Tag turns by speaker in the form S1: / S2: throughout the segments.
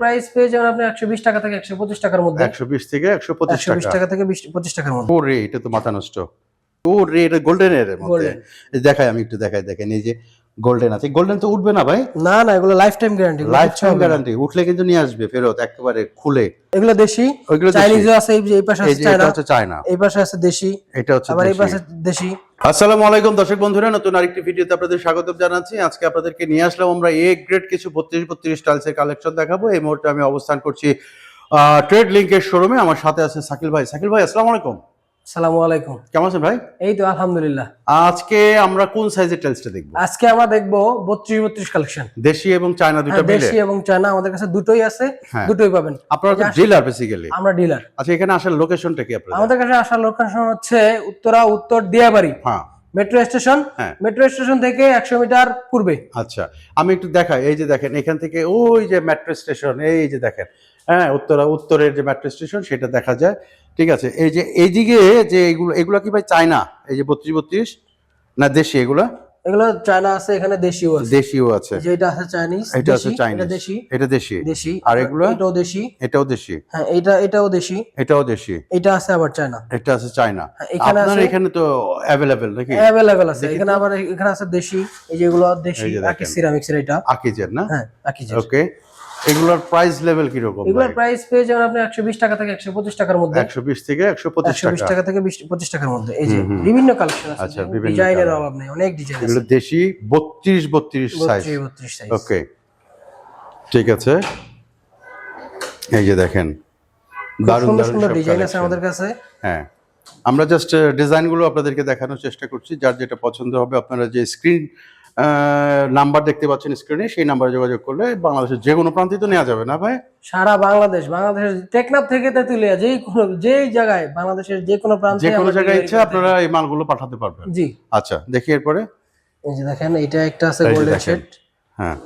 S1: Price পেয়ে যাবেন আপনি একশো বিশ টাকা থেকে একশো পঁচিশ টাকার মধ্যে।
S2: একশো বিশ থেকে একশো পঁচিশ
S1: একশো বিশ
S2: টাকা
S1: টাকা থেকে বিশ পঁচিশ টাকার মধ্যে।
S2: ও রে এটা তো মাথা নষ্ট। ও রে এটা গোল্ডেন এর মধ্যে। দেখাই আমি একটু দেখাই দেখেন এই যে গোল্ডেন আছে। গোল্ডেন তো উঠবে না ভাই?
S1: না না এগুলো lifetime guarantee
S2: lifetime guarantee উঠলে কিন্তু নিয়ে আসবে ফেরত একেবারে খুলে।
S1: এগুলো দেশি
S2: ওইগুলো দেশি।
S1: চাইনিজও আছে এই যে এই পাশে আছে
S2: যে এটা
S1: চায়না
S2: হচ্ছে চায়না
S1: এই পাশে আছে দেশি।
S2: এটা হচ্ছে
S1: আবার এই পাশে দেশি।
S2: আসসালামু আলাইকুম দর্শক বন্ধুরা নতুন আরেকটি ভিডিওতে আপনাদের স্বাগত জানাচ্ছি। আজকে আপনাদেরকে নিয়ে আসলাম আমরা এ গ্রেড কিছু বত্রিশ বত্রিশ টাইলসের কালেকশন দেখাবো। এই মুহূর্তে আমি অবস্থান করছি ট্রেড লিঙ্কের শোরুমে আমার সাথে আছে সাকিল ভাই। সাকিল ভাই আসসালামু আলাইকুম।
S1: সালামু আলাইকুম।
S2: কেমন আছেন ভাই?
S1: এই তো আলহামদুলিল্লাহ।
S2: আজকে আমরা কোন সাইজের টাইলসটা দেখব?
S1: আজকে আমরা দেখব বত্রিশ বত্রিশ কালেকশন
S2: দেশি এবং চায়না দুটো মিলে?
S1: দেশি এবং চায়না আমাদের কাছে দুটোই আছে
S2: হ্যাঁ।
S1: দুটোই পাবেন।
S2: আপনারা তো ডিলার বেসিক্যালি
S1: আমরা ডিলার
S2: আচ্ছা এখানে আসার লোকেশনটা কি আপনাদের?
S1: আমাদের কাছে আসার লোকেশন হচ্ছে উত্তরা উত্তর দিয়াবাড়ি।
S2: হ্যাঁ।
S1: Metro station?
S2: হ্যাঁ।
S1: মেট্রো স্টেশন থেকে একশো মিটার পূর্বে।
S2: আচ্ছা আমি একটু দেখাই এই যে দেখেন এখান থেকে ওই যে মেট্রো স্টেশন এই যে দেখেন হ্যাঁ উত্তরা উত্তরের যে মেট্রো স্টেশন সেটা দেখা যায় ঠিক আছে? এই যে এইদিকে যে এগুলো এগুলো কি ভাই চায়না? এই যে বত্রিশ বত্রিশ? না দেশি এগুলা?
S1: এগুলো চায়না আছে এখানে দেশিও আছে।
S2: দেশিও আছে।
S1: যে এটা আছে চাইনিজ
S2: এটা আছে চাইনিজ
S1: এটা দেশি।
S2: এটা দেশি।
S1: দেশি।
S2: আর এগুলো?
S1: এটাও দেশি।
S2: এটাও দেশি।
S1: হ্যাঁ এটা এটাও দেশি।
S2: এটাও দেশি।
S1: এটা আছে আবার চায়না।
S2: এটা আছে চায়না।
S1: হ্যাঁ, এখানে
S2: আপনার এখানে তো অ্যাভেলেবেল নাকি?
S1: অ্যাভেলেবেল আছে। এখানে আবার এখানে আছে দেশি। এই যেগুলো দেশি। আকি সিরামিক্সের এটা।
S2: আকিজের না?
S1: হ্যাঁ আকিজের।
S2: ওকে এগুলোর প্রাইস লেভেল কীরকম
S1: এগুলোর প্রাইস পেয়ে যাবেন আপনি একশো বিশ টাকা থেকে একশো পঁচিশ টাকার মধ্যে।
S2: একশো বিশ থেকে একশো পঁচিশ
S1: একশো বিশ
S2: টাকা।
S1: টাকা থেকে বিশ পঁচিশ টাকার মধ্যে। এই যে বিভিন্ন কালেকশন আছে
S2: আচ্ছা, বিভিন্ন
S1: ডিজাইনের অভাব নেই অনেক ডিজাইন আছে।
S2: এগুলো দেশি বত্রিশ বত্রিশ সাইজ
S1: বত্রিশ বত্রিশ সাইজ
S2: ওকে ঠিক আছে। এই যে দেখেন দারুণ
S1: সুন্দর
S2: দারুণ
S1: ডিজাইন আছে আমাদের কাছে।
S2: হ্যাঁ। আমরা জাস্ট ডিজাইনগুলো আপনাদেরকে দেখানোর চেষ্টা করছি। যার যেটা পছন্দ হবে আপনারা যে স্ক্রিন নাম্বার দেখতে পাচ্ছেন স্ক্রিনে সেই নাম্বারে যোগাযোগ করলে বাংলাদেশের যে কোনো প্রান্তে তো নেওয়া যাবে না ভাই?
S1: সারা বাংলাদেশ বাংলাদেশের টেকনাফ থেকে তেতুলিয়া যেই কোনো যেই জায়গায় বাংলাদেশের যে কোনো প্রান্তে
S2: যে কোনো জায়গায় ইচ্ছা আপনারা এই মালগুলো পাঠাতে পারবেন।
S1: জি।
S2: আচ্ছা দেখি এরপরে।
S1: এই যে দেখেন এটা একটা আছে গোল্ডেন। শেড
S2: হ্যাঁ।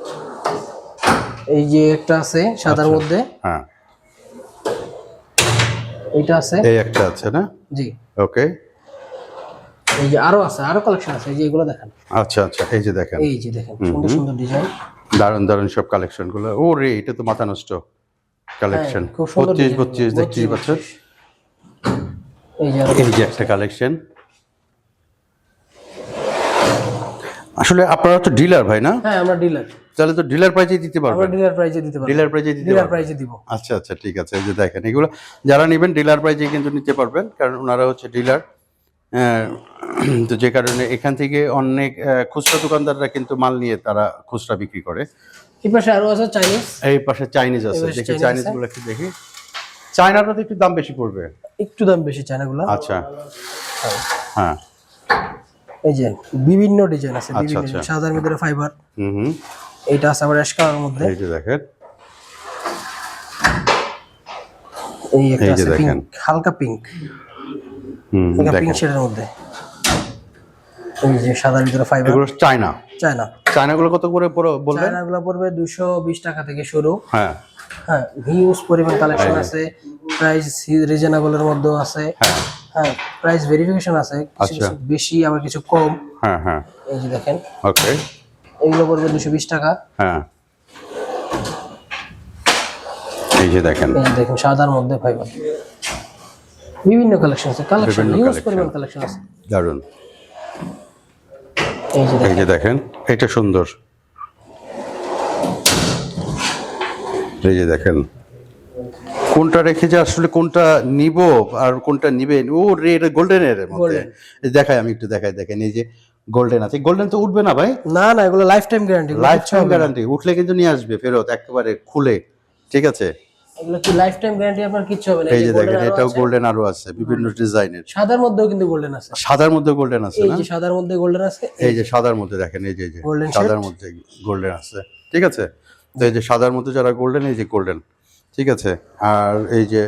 S1: এই যে একটা আছে সাদার
S2: আচ্ছা।
S1: মধ্যে।
S2: হ্যাঁ।
S1: এইটা আছে।
S2: এই একটা আছে না?
S1: জি।
S2: ওকে
S1: এই যে আরও আছে আরও কালেকশন আছে এই যে এগুলো দেখেন।
S2: আচ্ছা আচ্ছা এই যে দেখেন।
S1: এই যে দেখেন সুন্দর সুন্দর ডিজাইন
S2: দারুণ দারুণ সব কালেকশনগুলো। ও রে এটা তো মাথা নষ্ট কালেকশন
S1: হ্যাঁ, খুব সুন্দর
S2: পঁচিশ বত্রিশ দেখতেই পাচ্ছেন?
S1: এই যে
S2: একটা কালেকশন আসলে আপনারা তো ডিলার ভাই না?
S1: হ্যাঁ আমরা ডিলার
S2: তাহলে তো ডিলার প্রাইজে দিতে
S1: আমরা
S2: পারবেন
S1: ডিলার প্রাইজে দিতে পারব।
S2: ডিলার প্রাইজে দিতে
S1: ডিলার প্রাইজে দিব।
S2: আচ্ছা আচ্ছা ঠিক আছে। এই যে দেখেন এগুলো যারা নেবেন ডিলার প্রাইজে কিন্তু নিতে পারবেন। কারণ ওনারা হচ্ছে ডিলার তো যে কারণে এখান থেকে অনেক খুচরা দোকানদাররা কিন্তু মাল নিয়ে তারা খুচরা বিক্রি করে।
S1: এই পাশে আরও আছে চাইনিজ
S2: এই পাশে চাইনিজ আছে। দেখি চাইনিজগুলো একটু দেখি। চায়নাটা তো একটু দাম বেশি পড়বে।
S1: একটু দাম বেশি চায়নাগুলো
S2: আচ্ছা। হ্যাঁ।
S1: এই যে বিভিন্ন ডিজাইন আছে
S2: আচ্ছা,
S1: বিভিন্ন
S2: আচ্ছা।
S1: সাদার মধ্যে ফাইবার
S2: হুম
S1: এইটা আছে আবার অ্যাশ কালার মধ্যে।
S2: এই যে দেখেন।
S1: এই একটা আছে হালকা পিঙ্ক এটা পিঙ্ক শেডের মধ্যে? এই যে সাদার ভিতরে ফাইবার
S2: এগুলো চায়না।
S1: চায়না।
S2: চায়নাগুলো কত করে পড়ো-
S1: চায়নাগুলো পড়বে দুশো বিশ টাকা থেকে শুরু।
S2: হ্যাঁ।
S1: হ্যাঁ হিউজ পরিমাণ কালেকশন আছে। প্রাইস রিজনেবলের মধ্যেও আছে।
S2: হ্যাঁ।
S1: হ্যাঁ প্রাইস ভেরিফিকেশন আছে। কিছু
S2: আচ্ছা।
S1: বেশি আবার কিছু কম।
S2: হ্যাঁ হ্যাঁ।
S1: এই যে দেখেন।
S2: ওকে।
S1: এইগুলো পড়বে দুশো বিশ টাকা।
S2: হ্যাঁ। এই যে দেখেন।
S1: দেখেন সাদার মধ্যে ফাইবার বিভিন্ন কালেকশন আছে। কালেকশন হিউজ পরিমাণ কালেকশন আছে।
S2: দারুণ।
S1: এই যে দেখেন।
S2: এটা সুন্দর। এই যে দেখেন কোনটা রেখে যে আসলে কোনটা নিব আর কোনটা নিবেন ও রে এটা গোল্ডেন এর মধ্যে। দেখাই আমি একটু দেখাই দেখেন এই যে গোল্ডেন আছে। গোল্ডেন তো উঠবে না ভাই?
S1: না না এগুলো lifetime guarantee
S2: lifetime guarantee উঠলে কিন্তু নিয়ে আসবে ফেরত একেবারে খুলে। ঠিক আছে?
S1: এগুলো কি লাইফ টাইম গ্যারান্টি আপনার কিচ্ছু হবে না?
S2: এই
S1: এই
S2: যে
S1: যে
S2: দেখেন এটাও গোল্ডেন আরও আছে বিভিন্ন ডিজাইনের
S1: সাদার মধ্যেও কিন্তু গোল্ডেন আছে।
S2: সাদার মধ্যে গোল্ডেন আছে
S1: এই যে সাদার মধ্যে গোল্ডেন আছে
S2: এই যে সাদার মধ্যে দেখেন এই যে এই যে
S1: Golden
S2: সাদার মধ্যে গোল্ডেন আছে। ঠিক আছে? তো এই যে সাদার মধ্যে যারা গোল্ডেন এই যে গোল্ডেন ঠিক আছে? আর এই যে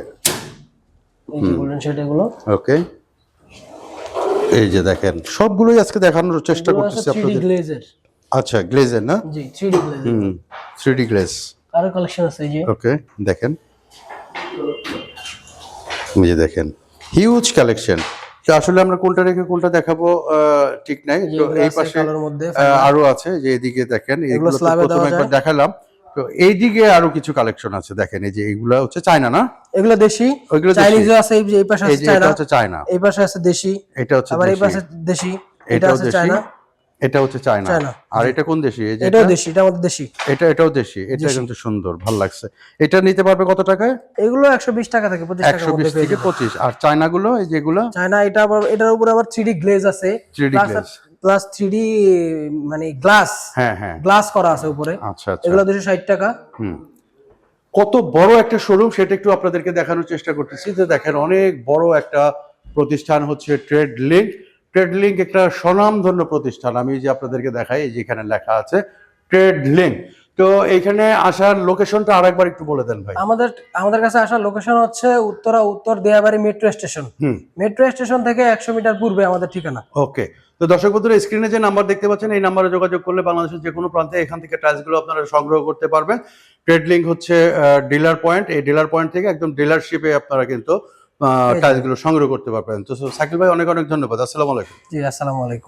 S1: এই যে গোল্ডেন শেড এগুলো।
S2: ওকে এই যে দেখেন সবগুলোই আজকে দেখানোর চেষ্টা করতেছি আপনাদের। আচ্ছা গ্লেজের না?
S1: জি 3D গ্লেজের
S2: হুম গ্লেজ
S1: আরও কালেকশন আছে যে।
S2: ওকে দেখেন। এই যে দেখেন হিউজ কালেকশন আসলে আমরা কোনটা রেখে কোনটা দেখাবো ঠিক নাই। তো এই পাশে আরও আছে যে এদিকে দেখেন এগুলো তো প্রথমে একবার দেখালাম। তো এইদিকে আরও কিছু কালেকশন আছে দেখেন এই যে এগুলা হচ্ছে চায়না না?
S1: এগুলো দেশি
S2: ওইগুলো দেশি।
S1: চাইনিজও আছে এই যে এই পাশে আছে চায়না। এই পাশে আছে দেশি
S2: এটা হচ্ছে
S1: আবার এই পাশে দেশি এটা
S2: দেশি।
S1: চায়না।
S2: এটা হচ্ছে চায়না। আর এটা কোন দেশি? এটা?
S1: দেশি এটা আমাদের দেশি।
S2: এটা এটাও দেশি? এটা কিন্তু সুন্দর ভালো লাগছে। এটা নিতে পারবে কত টাকায়?
S1: এগুলো একশো বিশ টাকা থেকে পঁচিশ টাকার
S2: একশো বিশ থেকে
S1: যাবেন।
S2: পঁচিশ। আর চায়না গুলো এই যেগুলো?
S1: চায়না এটা আবার এটার উপর আবার থ্রি গ্লেজ আছে।
S2: 3D glaze।
S1: প্লাস থ্রি মানে গ্লাস।
S2: হ্যাঁ হ্যাঁ।
S1: গ্লাস করা আছে উপরে।
S2: আচ্ছা আচ্ছা।
S1: এগুলো দুশো ষাট টাকা।
S2: হুম। কত বড় একটা শোরুম সেটা একটু আপনাদেরকে দেখানোর চেষ্টা করতেছি যে দেখেন অনেক বড় একটা প্রতিষ্ঠান হচ্ছে ট্রেড লিঙ্ক ট্রেড লিঙ্ক একটা স্বনামধন্য প্রতিষ্ঠান। আমি যে আপনাদেরকে দেখাই এই যে লেখা আছে ট্রেড লিঙ্ক তো এইখানে আসার লোকেশনটা আরেকবার একটু বলে দেন ভাই।
S1: আমাদের আমাদের কাছে আসার লোকেশন হচ্ছে Uttara Uttar Diabari metro station metro station থেকে একশো মিটার পূর্বে আমাদের ঠিকানা।
S2: ওকে। তো দর্শক বন্ধুরা স্ক্রিনে যে নাম্বার দেখতে পাচ্ছেন এই নাম্বারে যোগাযোগ করলে বাংলাদেশের যে কোনো প্রান্তে এখান থেকে টাইলসগুলো আপনারা সংগ্রহ করতে পারবেন। ট্রেড লিঙ্ক হচ্ছে ডিলার পয়েন্ট এই ডিলার পয়েন্ট থেকে একদম ডিলারশিপে আপনারা কিন্তু টাইলসগুলো সংগ্রহ করতে পারবেন। তো সাকিল ভাই অনেক অনেক ধন্যবাদ। আসসালামু আলাইকুম।
S1: জি আসসালামু আলাইকুম।